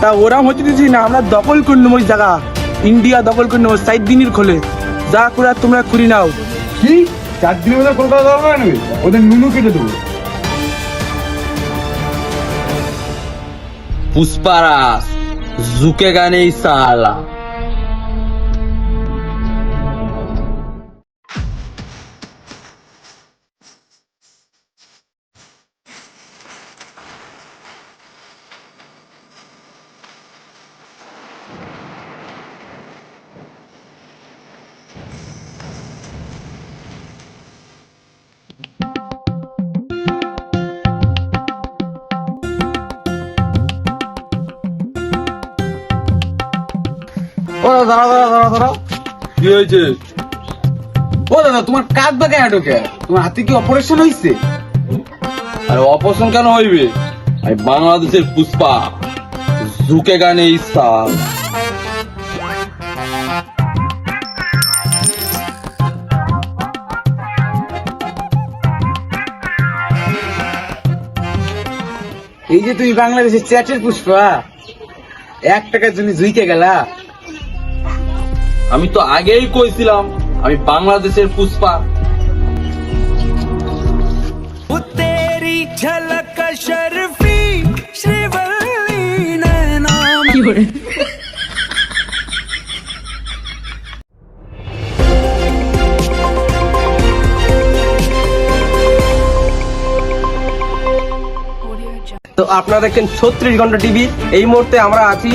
তা ওরাম হতে দিচ্ছি না আমরা দখল করে নেব জায়গা। ইন্ডিয়া দখল করে নেব সাইড দিনের খোলে। যা করে তোমরা খুঁড়ি নাও। কি? চার দিনের মধ্যে কলকাতা দখল নেবে ওদের নুনু কেটে দেবো। পুষ্পারাস জুকে গানে সালা। দাঁড়া কি হয়েছে? ও দাদা তোমার কাঁধ বা কেন ঢোকে? তোমার হাতে কি অপারেশন হয়েছে আরে অপারেশন কেন হইবে? আমি বাংলাদেশের পুষ্পা ঝুঁকেগা নেই সাল। এই যে তুমি বাংলাদেশের চ্যাটের পুষ্পা এক টাকার জন্য জুইকে গেলা? আমি তো আগেই কইছিলাম আমি বাংলাদেশের পুষ্পা। তো আপনারা দেখেন ছত্রিশ ঘণ্টা টিভি। এই মুহূর্তে আমরা আছি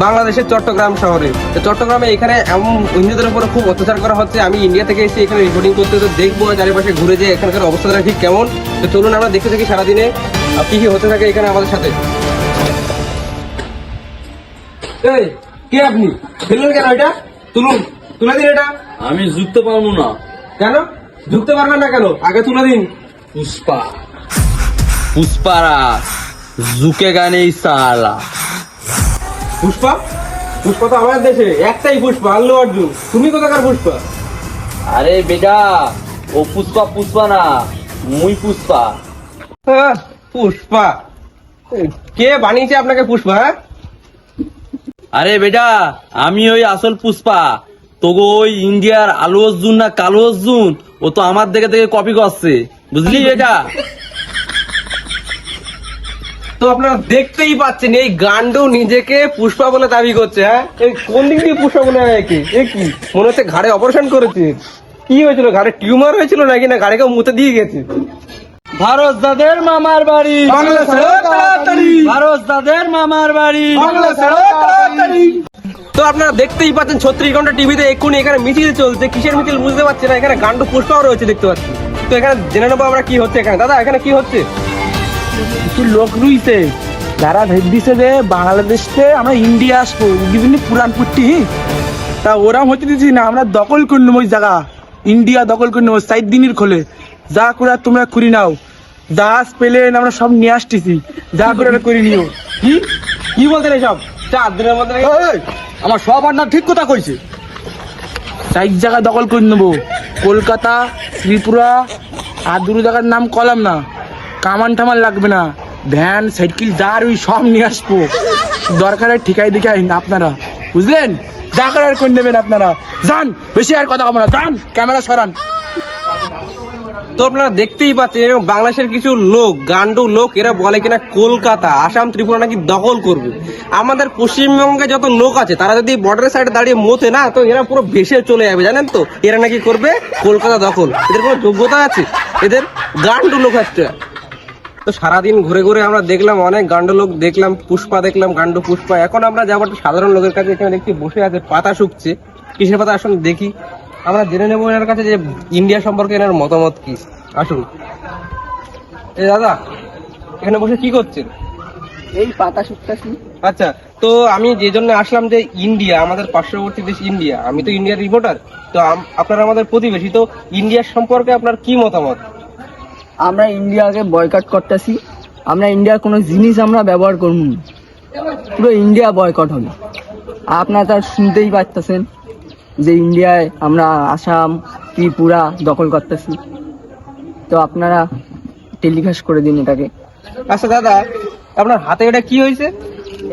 বাংলাদেশের চট্টগ্রাম শহরে। তো চট্টগ্রামে এখানে এমন হিন্দুদের উপরে খুব অত্যাচার করা হচ্ছে আমি ইন্ডিয়া থেকে এসে এখানে রিপোর্টিং করতে তো দেখব চারিপাশে ঘুরে যে এখানকার অবস্থাটা ঠিক কেমন। তো চলুন আমরা দেখতে থাকি সারাদিনে কি কি হতে থাকে এখানে আমাদের সাথে। এই, কে আপনি? ফেললেন কেন এটা? তুলুন তুলে দিন এটা। আমি ঝুঁকতে পারব না। কেন? ঢুকতে পারবেন না কেন? আগে তুলে দিন। পুষ্পা। পুষ্পারাজ ঝুঁকেগা নেই সালা। পুষ্পা? পুষ্পা তো আমাদের দেশে। একটাই পুষ্পা আল্লু অর্জুন। তুমি কোথাকার পুষ্পা? আরে বেটা ও পুষ্পা পুষ্পা না মুই পুষ্পা। পুষ্পা। কে বানিয়েছে আপনাকে পুষ্পা হ্যাঁ? আরে বেটা আমি ওই আসল পুষ্পা। তোগো ওই ইন্ডিয়ার আলু অর্জুন না কালো অর্জুন ও তো আমার দেখে দেখে কপি করছে। বুঝলি বেটা? তো আপনারা দেখতেই পাচ্ছেন এই গান্ডু নিজেকে পুষ্পা বলে দাবি করছে হ্যাঁ? এই কোন দিক দিয়ে পুষ্পা বলে একে এ কি? মনে হচ্ছে ঘাড়ে অপারেশন করেছে। কি হয়েছিল? ঘাড়ে টিউমার হয়েছিল নাকি না ঘাড়ে কেউ মুতে দিয়ে গেছে? ভারত দাদের মামার বাড়ি। ভারত দাদের মামার বাড়ি। তো আপনারা দেখতেই পাচ্ছেন ছত্রিশ ঘণ্টা টিভিতে এক্ষুনি এখানে মিছিল চলছে। কিসের মিছিল বুঝতে পারছি না। এখানে গান্ডু পুষ্পাও রয়েছে দেখতে পাচ্ছি। তো এখানে জেনে নেব আমরা কি হচ্ছে এখানে। দাদা এখানে কি হচ্ছে? কিছু লোক রুইছে। যারা ভেবিছে যে বাংলাদেশকে আমরা ইন্ডিয়া আসব বিভিন্ন পুরান পুট্টি তা ওরাম হতে দিচ্ছি না আমরা দখল করে নেব ওই জায়গা। ইন্ডিয়া দখল করে নেব সাইড দিনের খোলে। যা করে তোমরা করি নাও। জাহাজ প্লেন আমরা সব নিয়ে আসতেছি। যা করে আর করে নিও। কি? চার দিনের মধ্যে আমার সব আন্ডার ঠিক কথা কইছে। সাইড জায়গা দখল করে নেব। কলকাতা ত্রিপুরা আর দুটো জায়গার নাম কলাম না। কামান টামান লাগবে না। ভ্যান, সাইকেল যার ওই সব নিয়ে আসব। দরকারের ঠিকাই দেখে আইন আপনারা। বুঝলেন? যা করার করে নেবেন আপনারা? যান, বেশি আর কথা কব না। যান, ক্যামেরা সরান। তো আপনারা দেখতেই পাচ্ছেন, এরকম বাংলাদেশের কিছু লোক, গান্ডু লোক, এরা বলে কিনা কলকাতা, আসাম, ত্রিপুরা নাকি দখল করবে। আমাদের পশ্চিমবঙ্গে যত লোক আছে, তারা যদি বর্ডারের সাইডে দাঁড়িয়ে মতে না, তো এরা পুরো ভেসে চলে যাবে, জানেন তো? এরা নাকি করবে কলকাতা দখল। এদের কোনো যোগ্যতা আছে? এদের গান্ডু লোক একটা তো সারাদিন ঘুরে ঘুরে আমরা দেখলাম অনেক গান্ডু লোক দেখলাম পুষ্পা দেখলাম গান্ডু পুষ্পা। এখন আমরা যাব সাধারণ লোকের কাছে এখানে দেখছি বসে আছে পাতা শুকছে। কিসের পাতা? আসুন দেখি। আমরা জেনে নেব এনার কাছে যে ইন্ডিয়া সম্পর্কে এনার মতামত কি। আসুন। এ দাদা এখানে বসে কি করছেন? এই পাতা শুকতাছি। আচ্ছা তো আমি যে জন্য আসলাম যে ইন্ডিয়া আমাদের পার্শ্ববর্তী দেশ ইন্ডিয়া আমি তো ইন্ডিয়ার রিপোর্টার তো আপনারা আমাদের প্রতিবেশী তো ইন্ডিয়ার সম্পর্কে আপনার কি মতামত? আমরা ইন্ডিয়াকে বয়কট করতেছি। আমরা ইন্ডিয়ার কোনো জিনিস আমরা ব্যবহার করব না। পুরো ইন্ডিয়া বয়কট হবে। আপনারা তার শুনতেই পারতেছেন যে ইন্ডিয়ায় আমরা আসাম ত্রিপুরা দখল করতেছি। তো আপনারা টেলিকাস্ট করে দিন এটাকে। আচ্ছা দাদা আপনার হাতে এটা কি হয়েছে?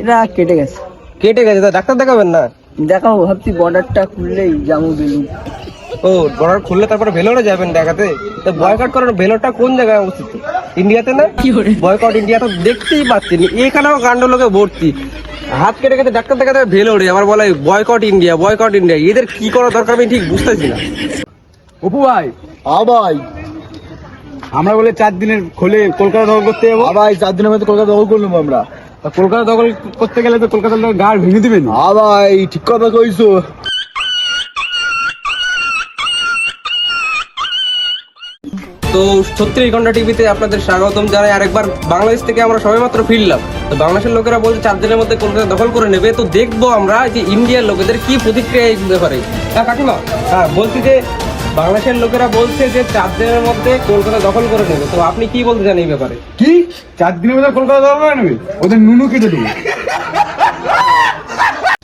এটা কেটে গেছে। কেটে গেছে ডাক্তার দেখাবেন না? দেখাবো ভাবছি বর্ডারটা খুললেই জামু বেলুন ও বর্ডার খুললে তারপরে ভেলোরে যাবেন দেখাতে। তো বয়কট করার ভেলোরটা কোন জায়গায় অবস্থিত? ইন্ডিয়াতে না? বয়কট ইন্ডিয়া তো দেখতেই পাচ্ছেন। এখানেও কাণ্ড লোকে ভর্তি। হাত কেটে কেটে ডাক্তার দেখাতে ভেলোরে আবার বলে বয়কট ইন্ডিয়া বয়কট ইন্ডিয়া এদের কি করা দরকার আমি ঠিক বুঝতেছি না। অপু ভাই। আবাই আমরা বলে চার দিনের খোলে কলকাতা দখল করতে যাব। আবাই চার দিনের মধ্যে কলকাতা দখল করলাম আমরা। তা কলকাতা দখল করতে গেলে তো কলকাতার গাড় ভেঙে দিবেন। আবাই ঠিক কথা কইছো। তো ছত্রিশ ঘণ্টা টিভিতে আপনাদের স্বাগতম জানাই। আরেকবার বাংলাদেশ থেকে আমরা সবাই মাত্র ফিরলাম। তো বাংলাদেশের লোকেরা বলছে চার দিনের মধ্যে কলকাতা দখল করে নেবে। তো দেখব আমরা যে ইন্ডিয়ার লোকেদের কি প্রতিক্রিয়া এই ব্যাপারে। হ্যাঁ কাকিমা? হ্যাঁ বলছি যে বাংলাদেশের লোকেরা বলছে যে চার দিনের মধ্যে কলকাতা দখল করে নেবে। তো আপনি কি বলতে চান এই ব্যাপারে? কি? চার দিনের মধ্যে কলকাতা দখল করে নেবে? ওদের নুনু কেটে দেবো।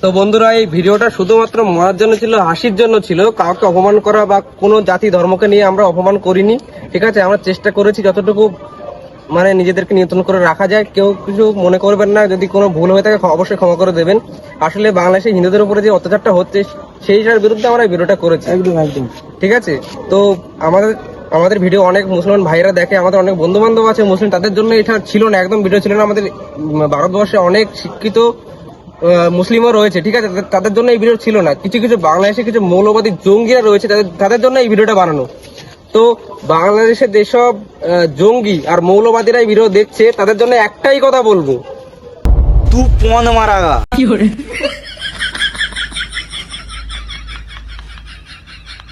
তো বন্ধুরা এই ভিডিওটা শুধুমাত্র মরার জন্য ছিল হাসির জন্য ছিল। কাউকে অপমান করা বা কোনো জাতি ধর্মকে নিয়ে আমরা অপমান করিনি। ঠিক আছে আমরা চেষ্টা করেছি যতটুকু মানে নিজেদেরকে নিয়ন্ত্রণ করে রাখা যায়। কেউ কিছু মনে করবেন না যদি কোনো ভুল হয়ে থাকে অবশ্যই ক্ষমা করে দেবেন। আসলে বাংলাদেশে হিন্দুদের উপরে যে অত্যাচারটা হচ্ছে সেইটার বিরুদ্ধে আমরা এই ভিডিওটা করেছি। একদম একদম। ঠিক আছে? তো আমাদের আমাদের ভিডিও অনেক মুসলমান ভাইরা দেখে আমাদের অনেক বন্ধু বান্ধব আছে মুসলিম তাদের জন্য এটা ছিল না একদম ভিডিও ছিল না। আমাদের ভারতবর্ষে অনেক শিক্ষিত মুসলিমও রয়েছে ঠিক আছে? তাদের- জন্য এই ভিডিও ছিল না। কিছু কিছু বাংলাদেশে কিছু মৌলবাদী জঙ্গিরা রয়েছে তাদের তাদের জন্য এই ভিডিওটা বানানো। তো বাংলাদেশে যেসব আহ, জঙ্গি আর মৌলবাদীরা এই ভিডিও দেখছে তাদের জন্য একটাই কথা বলব। তু পন মারাগা